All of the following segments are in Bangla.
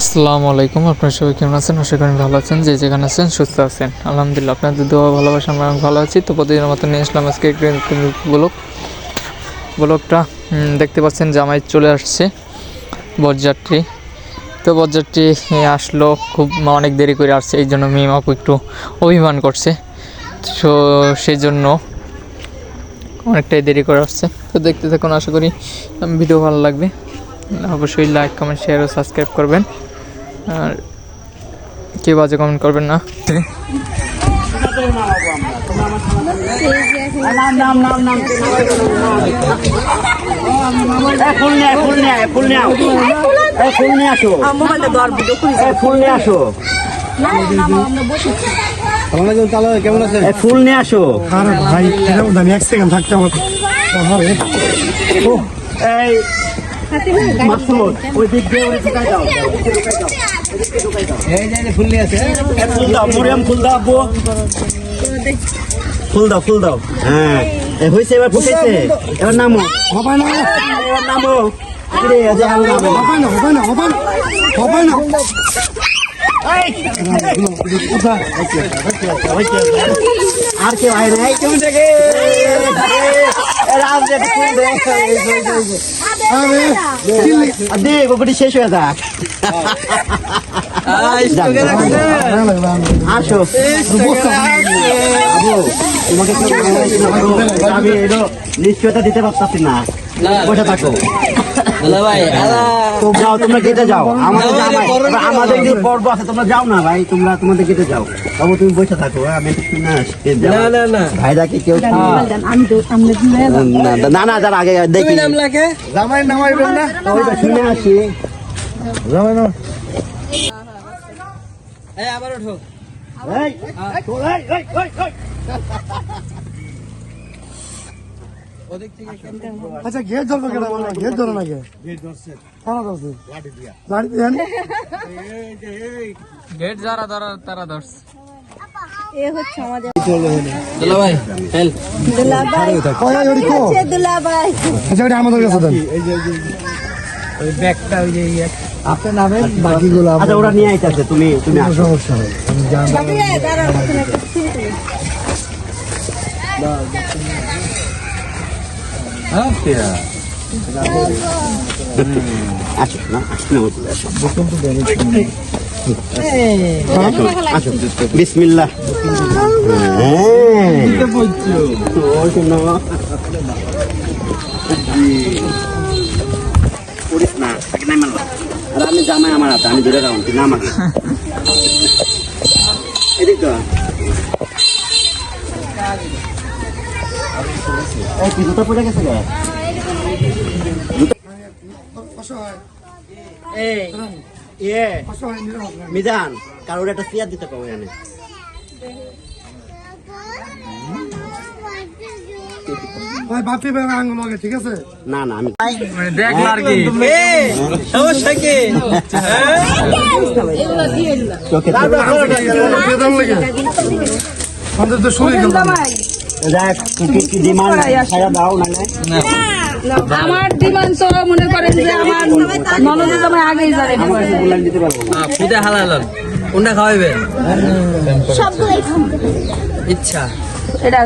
আসসালামু আলাইকুম, আপনারা সবাই কেমন আছেন? আশা করি ভালো আছেন। যে যেখানে আছেন, সুস্থ আছেন। আলহামদুলিল্লাহ, আপনাদের দোয়া ভালোবাসা আমরা ভালো আছি। তো প্রতিদিনের মতো নিয়ে আসলাম আজকে একটি ব্লগ ব্লগটা দেখতে পাচ্ছেন জামাই চলে আসছে বরযাত্রী। তো বরযাত্রী আসলো খুব অনেক দেরি করে আসছে। এই জন্য মিম আপু একটু অভিমান করছে। তো সেই জন্য অনেকটাই দেরি করে আসছে। তো দেখতে থাকুন, আশা করি, ভিডিও ভালো লাগবে। অবশ্যই লাইক কমেন্ট শেয়ার ও সাবস্ক্রাইব করবেন। আর কেউ বাজে কমেন্ট করবেন না? ফুল নিয়ে আসো কেমন আছে ফুল নিয়ে আসো আরে ভাই থাকতে আমার এই মাসুদ ওই দিক দিয়ে ওই ঢুকাই দাও এই যে ফুল নিয়ে আছে। ফুল দাও মরিয়াম ফুল দাও আব্বু ফুল দাও ফুল দাও হ্যাঁ হয়েছে এবার ফুটেছে এবার নামো হবে না এবার নামো। হবে না হবে না হবে না হবে না আর কেউ আয় নাই কেউ থেকে রাম যে ফুল দে এই যে, এই যে, এই যে। আরে আর দে গোপটি শেষ হয়ে যাক। আসো। তোমাকে আমি নিশ্চয়তা দিতে পারতাছি না। বসে থাকো। তো যাও তোমরা গেটে যাও। আমাদের আমাদের যে পর্ব আছে তোমরা যাও না ভাই তোমরা তোমাদের গেটে যাও। বাবু তুমি বসে থাকো হ্যাঁ, আমি একটু না না না। ভাইরাকে কেউ আমি তো আমি না, না না যার আগে দেখি। জামাই নামাইবেন না? ওইটা শুনে আসি। জামাই না এই, এই, এই, এই, এই। আচ্ছা গেট ধরবে কেন বলো? গেট ধরে না গেট কেন ধরছে লাঠি দিয়া গেট যারা তারা তারা ধরছে আচ্ছা আপনার নামে বাকিগুলো আচ্ছা ওরা নিয়ে আইতাছে তুমি তুমি সমস্যা নেই। দাঁড়াও। তুলি। আসো না আসো না বলতে আসো আসো আসো বিসমিল্লাহ আমি জামাই আমার হাতে, আমি ধরে রাখুন না আমার এদিক তো এই জুতা পড়ে গেছে গা এই এ মিজান কারোর একটা চেয়ার দিতে পাবো লাগে ঠিক আছে না না আমি দেখ আর কি কি ডিমান্ড ছায়া দাও না না। আমার ডিমান্ড তো মনে করেন যে আমার ননদের জামাই আগেই জানে বললাম দিতে পারব। হালাল। কোনটা খাওয়াইবে? ইচ্ছা। এটা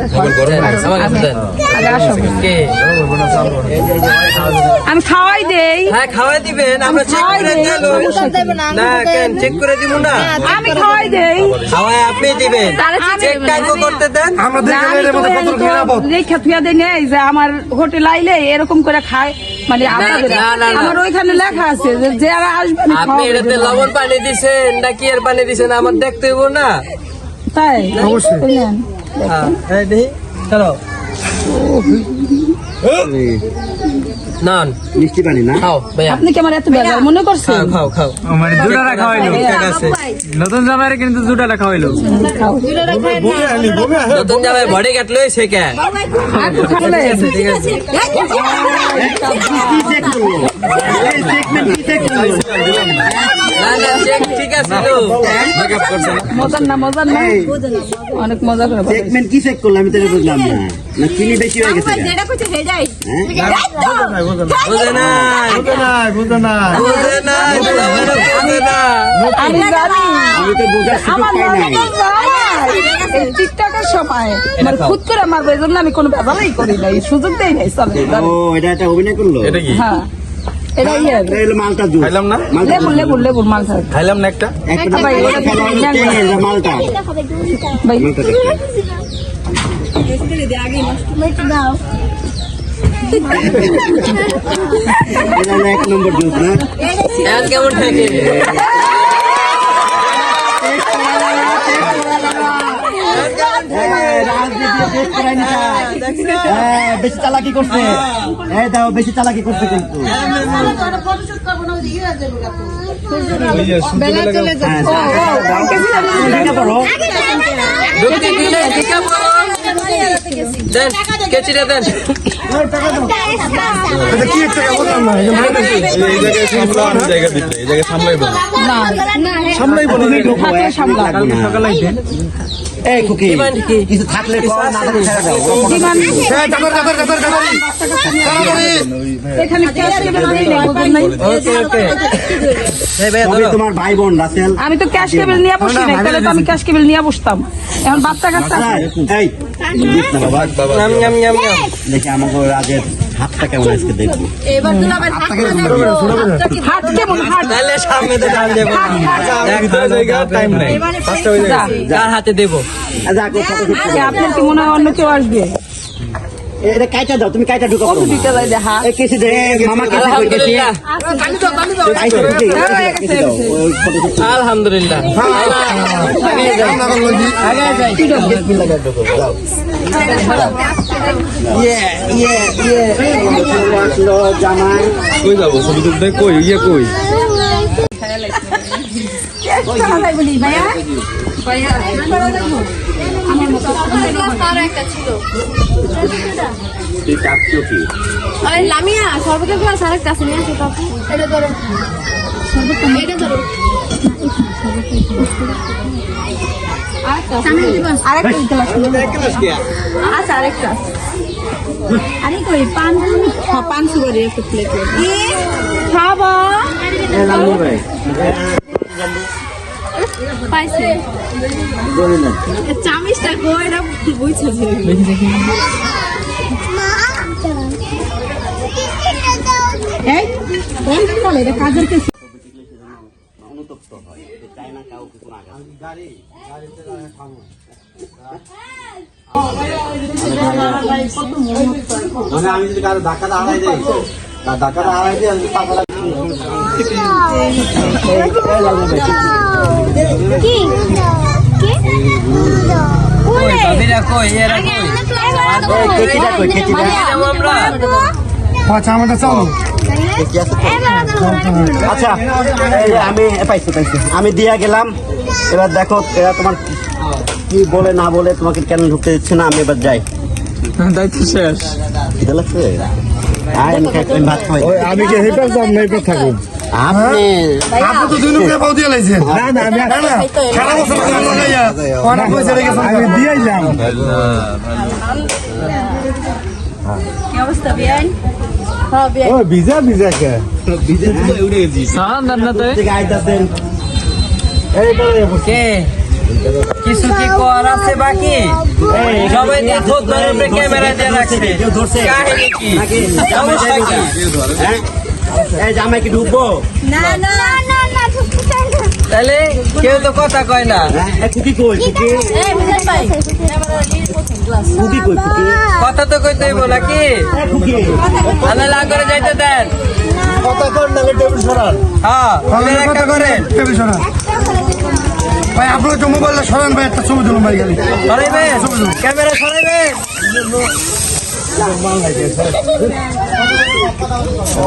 আমি খাওয়াই দেই। হ্যাঁ খাওয়াই দিবেন। আমরা চেক করে দেব। না কেন? চেক করে দিব না? আমি খাওয়াই দেই। খাওয়াই আপনি দিবেন। চেক টাইপও করতে দেন। এর মধ্যে কত থুয়া নেই যে আমার হোটেল আইলে এরকম করে খায়। মানে আপনাদের। আমার ওইখানে লেখা আছে যে যারা আসবে আপনি। এটাতে লবণ পানি দিছেন না কি এর পানি দিছেন? আমার দেখতে হইব না। তাই? অবশ্যই। বুঝলেন? হ্যাঁ চলো। নান। মিষ্টি পানি না? খাও ভাইয়া। আপনি কি আমার এত বেজার মনে করছেন? খাও খাও জুটারা খাওয়াইলো। ঠিক আছে। নতুন জামাইরে কিন্তু জুটারা খাওয়াইলো। নতুন যাবে বডি কাটলো সে কে? ঠিক আছে না না চেক মজার না মজার না? অনেক মজা করে চেকমেন্ট কি চেক করল আমি তো বুঝলাম না। না চিনি বেশি হয়ে গেছে যেটা কইছে হেডাই বুঝে নাই বুঝে নাই। বুঝে নাই বুঝে নাই বুঝে নাই। আমি তো বোঝার সুযোগ পাই টিকটকের সময় মানে খুদ করে মারবে এই জন্য আমি কোনো ব্যাপারই করি নাই সুযোগ দেই নাই চলে ও এটা একটা অভিনয় করল? এটা কি? হ্যাঁ। এটা ইয়ে। মালটা জুস। খাইলাম না? মালটা লেবুর লেবুর খাইলাম না একটা? ভাই, এটা মালটা ভাই। মালটা। এক নম্বর জুস না? কেমন থাকে হ্যাঁ, শেষ করাই না। হ্যাঁ, বেশি চালাকি করছে এই দাও বেশি চালাকি করছে কিন্তু হ্যাঁ। দেন কেচিটা দেন সামলাই সামলাই বলো এই কিছু থাকলে কর, না থাকলে ছেড়ে দাও। এই তোমার ভাই বোন রাসেল। আমি তো ক্যাশ কেবল নিয়ে বসি নাই তাহলে তো আমি ক্যাশ কেবল নিয়ে বসতাম। এখন বাচ্চা কাচ্চা আছে। এই দিস না বাবা। নাম নাম নাম নাম। দেখি আমাকে রাজের হাতটা কেমন আজকে দেখব? হাট কেমন হাট তাহলে সামনে তো ডাল দেবো। ভিতরে জায়গা টাইম নাই। পাঁচটা হয়ে যা। কার হাতে দেবো আচ্ছা আপনার কি মনে হয় অন্য কেউ আসবে? এটা কাইটা দাও তুমি কাইটা ঢুকা কত দিতে যায় দেখা এই কেসি দে মামা কেসি কই কেসি আলহামদুলিল্লাহ আইসো কেসি কেসি দাও ওই ফটো আলহামদুলিল্লাহ আগে যাই আগে যাই ইয়ে ইয়ে ইয়ে আসলো জামাই কই যাব ছবি তুলতে কই ইয়ে কই তুই কাটছো কি আরে লামিয়া সর্বতের গ্লাস আরেকটা আছে নিয়ে আসো কাকু এটা ধরো। এটা ধরো। আচ্ছা আরেকটা আরে কই পান পান সুপারি একটা প্লেট খাব? পাইছে? চামিচটা কই এটা বুঝছ যে আঘাত মানে আমি যদি কারও ধাক্কাটা হারাই যাই ধাক্কাটা হারাই যাই টাকাটা আচ্ছা আমাদের চলো। আচ্ছা আমি এ, পাইছি পাইছি। আমি দিয়া গেলাম। এবার দেখো এরা তোমার কি বলে না বলে তোমাকে কেন ঢুকতে দিচ্ছে না আমি এবার যাই। দায়িত্ব শেষ। খিদে লাগছে আমি কি হেপার যাব না হেপার থাকুন আপনি আপনি তো দুই লোকে পাও দিয়ে লাইছেন না না আমি না না সারা বছর ধরে লাগাইয়া অনেক পয়সা রেখে আমি দিয়াইলাম ও ভিজা ভিজা কে হ্যাঁ জান্নাতে থেকে আইতাছেন কে কিছু কি কর আছে বাকি সবাই দেখো ধরে ক্যামেরা দিয়ে রাখছে কেউ ধরছে কাহিনী কি সমস্যা কি হ্যাঁ এই জামাই কি ঢুকবো? না না না না তাহলে কেউ তো কথা কয় না। হ্যাঁ কুকি কই কুকি এই বুঝাই পাই কুকি কই কুকি কথা তো কইতে হইব নাকি? এ, কুকি লাগ করে যাইতে দেন। কথা কর না টেবিল সরান হ্যাঁ ওদের একটা করেন। টেবিল সরান ভাই আপনার তো মোবাইলটা সরান ভাই একটা ছবি তুলুন ভাই খালি। সরাইবে ক্যামেরা সরাইবে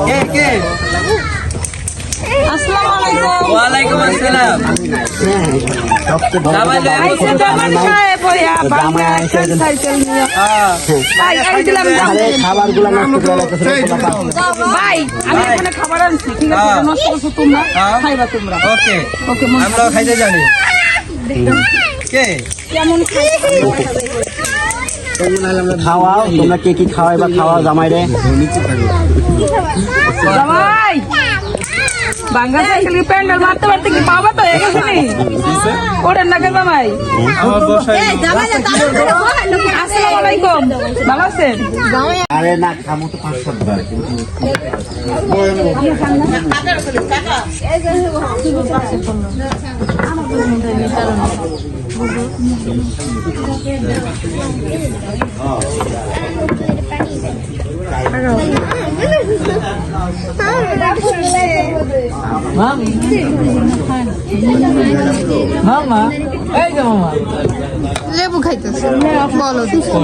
কে? কে ওয়ালাইকুম আসসালাম। হ্যাঁ। ভাই আমি দিলাম আরে খাবারগুলা নষ্ট করে ভাই আমি এখানে খাবার আনছি ঠিক আছে? হ্যাঁ। নষ্ট করছ তোমরা হ্যাঁ। খাইবা তোমরা। ওকে। ওকে আমরাও খাইতে জানি। কে? কেমন খাইবা খাওয়াও তোমরা কে কি খাওয়াই বা খাওয়াও জামাই রে জামাই! বাঙ্গা সাইকেল প্যান্ডেল মারতে মারতে কি তো নি? নাকি জামাই? আসসালামু আলাইকুম। ভালো আছেন? আরে না খামো তো পাঁচ সাতবার কিন্তু মামা এই যে মামা। লেবু খাইতেছে। বলো কর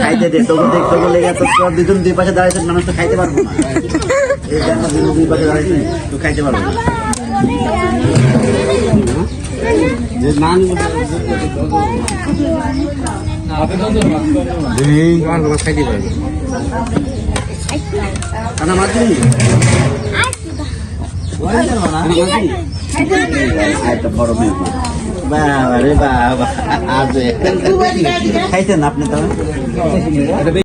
খাইতে দে তোকে দেখ তোকে লেগে তো তোর দুজন দুই পাশে দাঁড়াইছে মানুষ তো খাইতে পারব না। দুই পাশে দাঁড়াইছে তো খাইতে পারব না খাইতে পারব বাবা রে বাবা আজ খাইতেন আপনি তাহলে?